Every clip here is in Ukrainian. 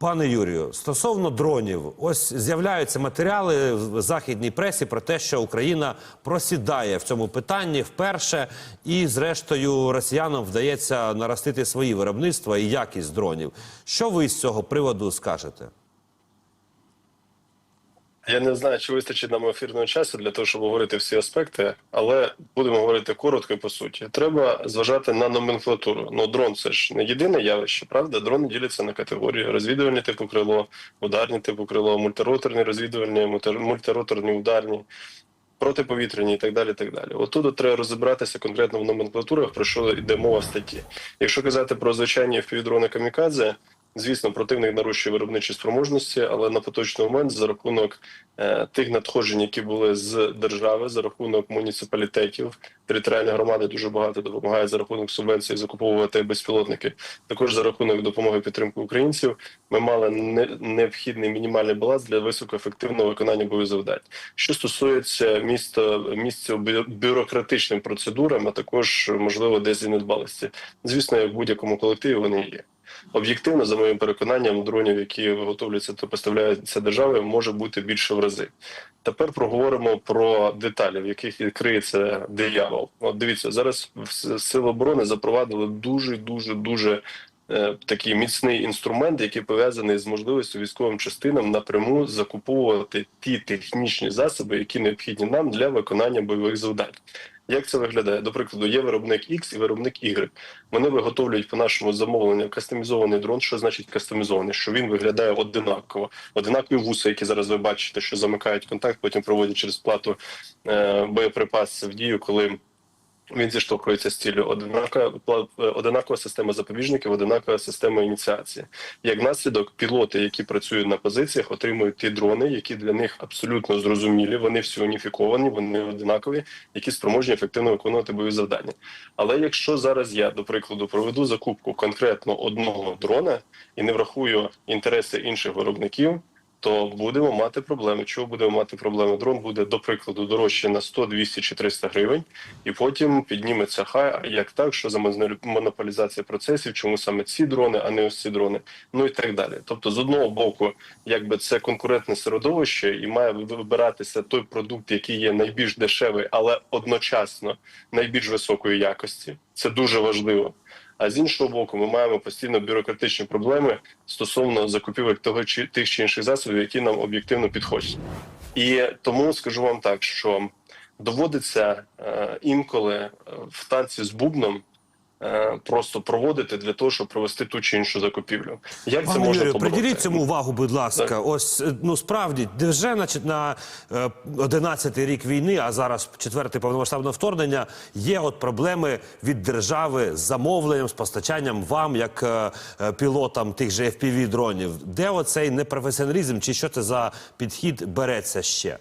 Пане Юрію, стосовно дронів, ось з'являються матеріали в західній пресі про те, що Україна просідає в цьому питанні вперше, і зрештою росіянам вдається наростити свої виробництва і якість дронів. Що ви з цього приводу скажете? Я не знаю, чи вистачить нам ефірного часу для того, щоб говорити всі аспекти, але будемо говорити коротко і по суті. Треба зважати на номенклатуру. Ну, дрон це ж не єдине явище, правда? Дрони діляться на категорії: розвідувальні типу крило, ударні типу крило, мультироторні розвідувальні, мульти- мультироторні ударні. Протиповітряні і так далі. так далі. Отут треба розібратися конкретно в номенклатурах, про що йде мова в статті. Якщо казати про звичайні впівдрони камікадзе, звісно, противник нарощує виробничі спроможності, але на поточний момент за рахунок е, тих надходжень, які були з держави, за рахунок муніципалітетів, територіальні громади дуже багато допомагають за рахунок субвенцій закуповувати безпілотники. Також за рахунок допомоги підтримки українців. Ми мали не, необхідний мінімальний баланс для високоефективного виконання бойових завдань. Що стосується міста місця бю- бюрократичним процедурам, а також можливо десь і недбалості. Звісно, як в будь-якому колективі вони є. Об'єктивно, за моїм переконанням, дронів, які виготовляються та поставляються державою, може бути більше в рази. Тепер проговоримо про деталі, в яких і криється диявол. От дивіться, зараз сили оборони запровадили дуже дуже дуже е, такий міцний інструмент, який пов'язаний з можливістю військовим частинам напряму закуповувати ті технічні засоби, які необхідні нам для виконання бойових завдань. Як це виглядає? До прикладу, є виробник X і виробник Y. Вони виготовлюють по нашому замовленню кастомізований дрон. Що значить кастомізований? Що він виглядає одинаково. Одинакові вуси, які зараз ви бачите, що замикають контакт, потім проводять через плату е, боєприпас в дію, коли він зіштовхується з ціллю. Одинакова, одинакова система запобіжників, одинакова система ініціації. Як наслідок, пілоти, які працюють на позиціях, отримують ті дрони, які для них абсолютно зрозумілі. Вони всі уніфіковані, вони одинакові, які спроможні ефективно виконувати бойові завдання. Але якщо зараз я, до прикладу, проведу закупку конкретно одного дрона і не врахую інтереси інших виробників. То будемо мати проблеми. Чого будемо мати проблеми? Дрон буде, до прикладу, дорожче на 100, 200 чи 300 гривень, і потім підніметься хай, як так, що за моно- монополізація процесів, чому саме ці дрони, а не ось ці дрони, ну і так далі. Тобто, з одного боку, якби це конкурентне середовище, і має вибиратися той продукт, який є найбільш дешевий, але одночасно найбільш високої якості. Це дуже важливо. А з іншого боку, ми маємо постійно бюрократичні проблеми стосовно закупівель того чи тих чи інших засобів, які нам об'єктивно підходять. І тому скажу вам так, що доводиться е, інколи е, в танці з бубном просто проводити для того, щоб провести ту чи іншу закупівлю. Як це Пане можна Юрію, побороти? приділіть цьому увагу, будь ласка. Так. Ось е, ну справді, де вже значить, на е, 11-й рік війни, а зараз четвертий повномасштабне вторгнення, є от проблеми від держави з замовленням, з постачанням вам, як е, е, пілотам тих же fpv дронів. Де оцей непрофесіоналізм, чи що це за підхід береться ще?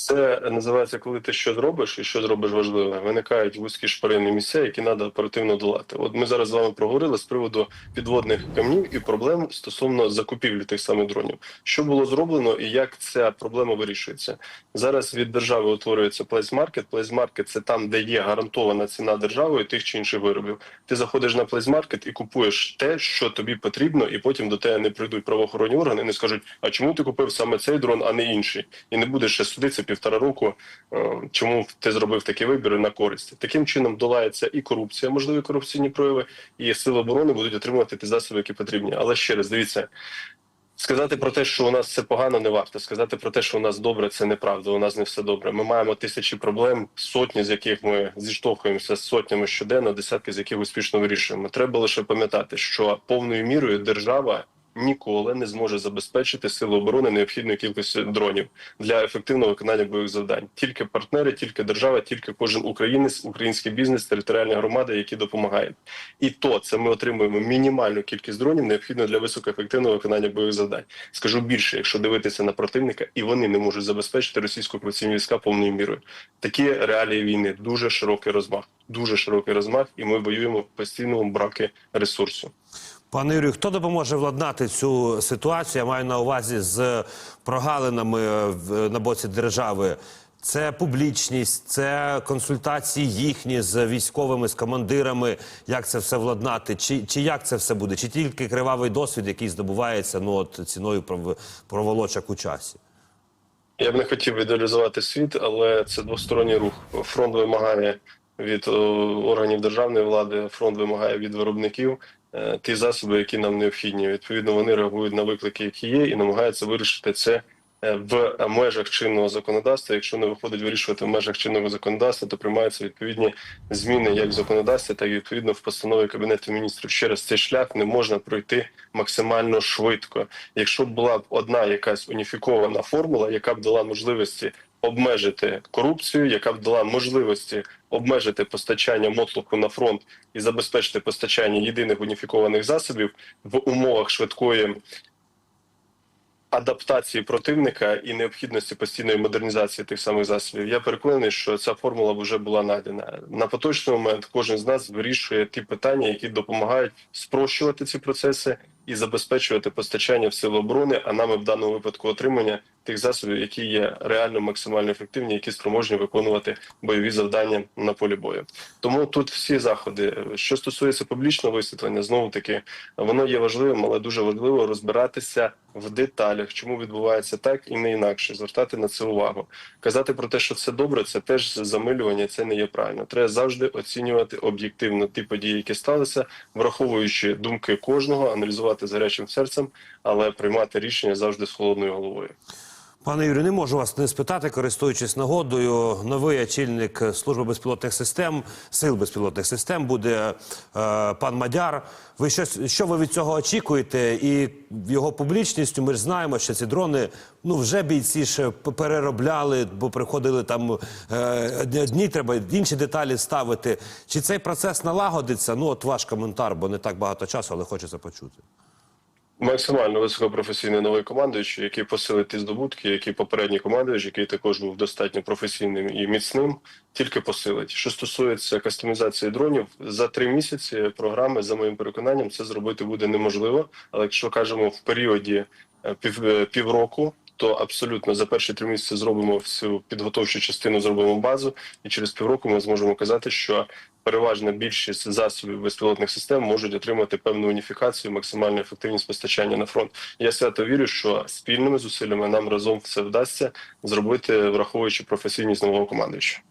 Це називається, коли ти що зробиш і що зробиш важливе. Виникають вузькі шпаринні місця, які треба оперативно долати. От ми зараз з вами проговорили з приводу підводних камнів і проблем стосовно закупівлі тих самих дронів. Що було зроблено і як ця проблема вирішується? Зараз від держави утворюється плейсмаркет. Плейсмаркет це там, де є гарантована ціна державою тих чи інших виробів. Ти заходиш на плейсмаркет і купуєш те, що тобі потрібно, і потім до тебе не прийдуть правоохоронні органи і не скажуть, а чому ти купив саме цей дрон, а не інший, і не будеш ще судитися півтора року, е, чому ти зробив такий вибір на користь. Таким чином долається і корупція, можливі корупційні прояви, і сили оборони будуть отримувати ті засоби, які потрібні. Але ще раз дивіться. Сказати про те, що у нас все погано, не варто. Сказати про те, що у нас добре, це неправда. У нас не все добре. Ми маємо тисячі проблем, сотні з яких ми зіштовхуємося з сотнями щоденно, десятки з яких успішно вирішуємо. Треба лише пам'ятати, що повною мірою держава ніколи не зможе забезпечити сили оборони необхідної кількості дронів для ефективного виконання бойових завдань. Тільки партнери, тільки держава, тільки кожен українець, український бізнес, територіальні громади, які допомагають. І то це ми отримуємо мінімальну кількість дронів, необхідно для високоефективного виконання бойових завдань. Скажу більше, якщо дивитися на противника, і вони не можуть забезпечити російсько окупаційні війська повною мірою. Такі реалії війни дуже широкий розмах, дуже широкий розмах, і ми воюємо в постійному браки ресурсу. Пане Юрію, хто допоможе владнати цю ситуацію? Я маю на увазі з прогалинами на боці держави. Це публічність, це консультації їхні з військовими, з командирами, як це все владнати, чи, чи як це все буде, чи тільки кривавий досвід, який здобувається ну, от, ціною пров- проволочок у часі. Я б не хотів ідеалізувати світ, але це двосторонній рух. Фронт вимагає від е, органів державної влади, фронт вимагає від виробників е, ті засоби, які нам необхідні. Відповідно, вони реагують на виклики, які є, і намагаються вирішити це е, в межах чинного законодавства. Якщо не виходить вирішувати в межах чинного законодавства, то приймаються відповідні зміни як в законодавстві, так і відповідно в постанові кабінету міністрів. Ще раз цей шлях не можна пройти максимально швидко. Якщо б була б одна якась уніфікована формула, яка б дала можливості обмежити корупцію, яка б дала можливості обмежити постачання мотлуху на фронт і забезпечити постачання єдиних уніфікованих засобів в умовах швидкої адаптації противника і необхідності постійної модернізації тих самих засобів. Я переконаний, що ця формула вже була знайдена. На поточний момент кожен з нас вирішує ті питання, які допомагають спрощувати ці процеси і забезпечувати постачання в сили оборони, а нами в даному випадку отримання тих засобів, які є реально максимально ефективні, які спроможні виконувати бойові завдання на полі бою. Тому тут всі заходи, що стосується публічного висвітлення, знову таки воно є важливим, але дуже важливо розбиратися в деталях, чому відбувається так і не інакше, звертати на це увагу. Казати про те, що це добре, це теж замилювання, це не є правильно. Треба завжди оцінювати об'єктивно ті події, які сталися, враховуючи думки кожного, аналізувати з гарячим серцем, але приймати рішення завжди з холодною головою. Пане Юрію, не можу вас не спитати, користуючись нагодою. Новий очільник служби безпілотних систем, сил безпілотних систем буде е, пан Мадяр. Ви щось, що ви від цього очікуєте? І його публічністю ми ж знаємо, що ці дрони ну вже бійці п- переробляли, бо приходили там е, одні треба інші деталі ставити. Чи цей процес налагодиться? Ну, от ваш коментар, бо не так багато часу, але хочеться почути. Максимально високопрофесійний новий командуючий, який посилить ті здобутки, які попередній командуючий, який також був достатньо професійним і міцним, тільки посилить. Що стосується кастомізації дронів, за три місяці програми, за моїм переконанням, це зробити буде неможливо. Але якщо кажемо в періоді е, пів, е, півроку, то абсолютно за перші три місяці зробимо всю підготовчу частину, зробимо базу, і через півроку ми зможемо казати, що переважна більшість засобів безпілотних систем можуть отримати певну уніфікацію, максимальну ефективність постачання на фронт. Я свято вірю, що спільними зусиллями нам разом все вдасться зробити, враховуючи професійність нового командуючого.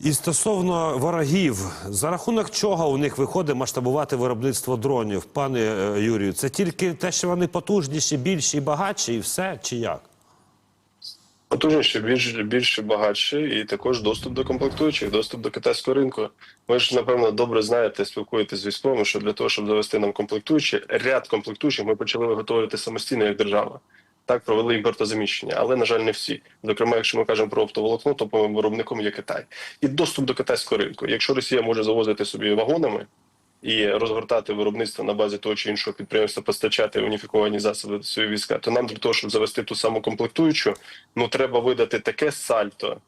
І стосовно ворогів, за рахунок чого у них виходить масштабувати виробництво дронів, пане е, Юрію? Це тільки те, що вони потужніші, більші і багатші, і все, чи як? Потужніше, більш більше багатше, і також доступ до комплектуючих, доступ до китайського ринку. Ви ж напевно добре знаєте, спілкуєтесь з військовими, що для того, щоб завести нам комплектуючі, ряд комплектуючих ми почали виготовлювати самостійно як держава. Так провели імпортозаміщення, але на жаль, не всі. Зокрема, якщо ми кажемо про оптоволокно, то виробником є Китай і доступ до китайського ринку. Якщо Росія може завозити собі вагонами і розгортати виробництво на базі того чи іншого підприємства, постачати уніфіковані засоби до своєї війська, то нам для того, щоб завести ту саму комплектуючу, ну треба видати таке сальто,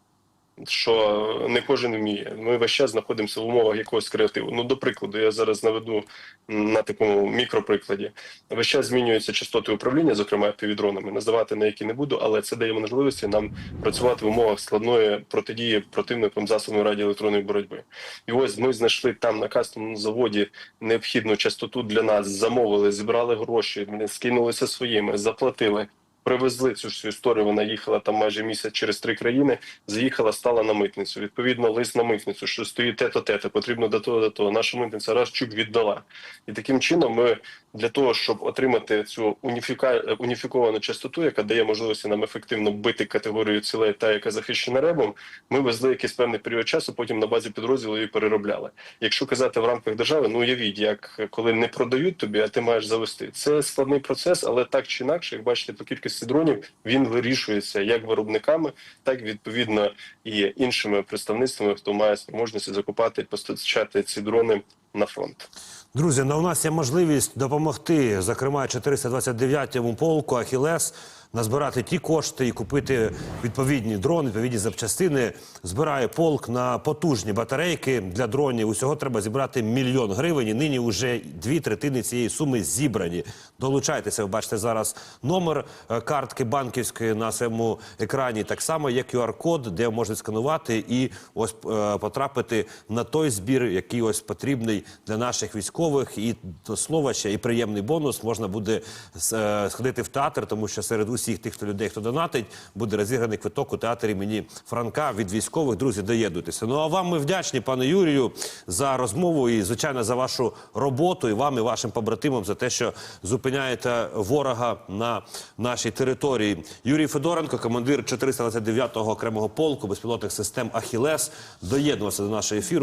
що не кожен вміє. Ми весь час знаходимося в умовах якогось креативу. Ну, до прикладу, я зараз наведу на такому мікроприкладі. Весь час змінюються частоти управління, зокрема півдронами. Називати на які не буду, але це дає можливості нам працювати в умовах складної протидії противникам засобами радіоелектронної боротьби. І ось ми знайшли там на кастомному заводі необхідну частоту для нас, замовили, зібрали гроші, скинулися своїми, заплатили. Привезли цю всю історію. Вона їхала там майже місяць через три країни. Заїхала, стала на митницю. Відповідно, лист на митницю, що стоїть те-то, те-то, потрібно до того, до того. Наша митниця раз чук віддала. І таким чином ми для того, щоб отримати цю уніфіка... уніфіковану частоту, яка дає можливості нам ефективно бити категорію цілей, та яка захищена ребом, ми везли якийсь певний період часу, потім на базі підрозділу її переробляли. Якщо казати в рамках держави, ну уявіть, як коли не продають тобі, а ти маєш завести. Це складний процес, але так чи інакше, як бачите, по кількості дронів він вирішується як виробниками, так відповідно і іншими представництвами, хто має спроможності закупати і постачати ці дрони на фронт. Друзі, ну у нас є можливість допомогти, зокрема 429-му полку Ахілес назбирати ті кошти і купити відповідні дрони, відповідні запчастини. Збирає полк на потужні батарейки для дронів. Усього треба зібрати мільйон гривень. І нині вже дві третини цієї суми зібрані. Долучайтеся. Ви бачите зараз номер е, картки банківської на своєму екрані. Так само є QR-код, де можна сканувати і ось е, потрапити на той збір, який ось потрібний для наших військових. І до слова ще і приємний бонус можна буде е, сходити в театр, тому що серед усіх тих, хто людей, хто донатить, буде розіграний квиток у театрі імені Франка від військових. Друзі, доєднуйтеся. Ну а вам ми вдячні, пане Юрію, за розмову і звичайно за вашу роботу і вам і вашим побратимам за те, що зупиняєте ворога на нашій території. Юрій Федоренко, командир 429-го окремого полку безпілотних систем Ахілес, доєднувався до нашого ефіру.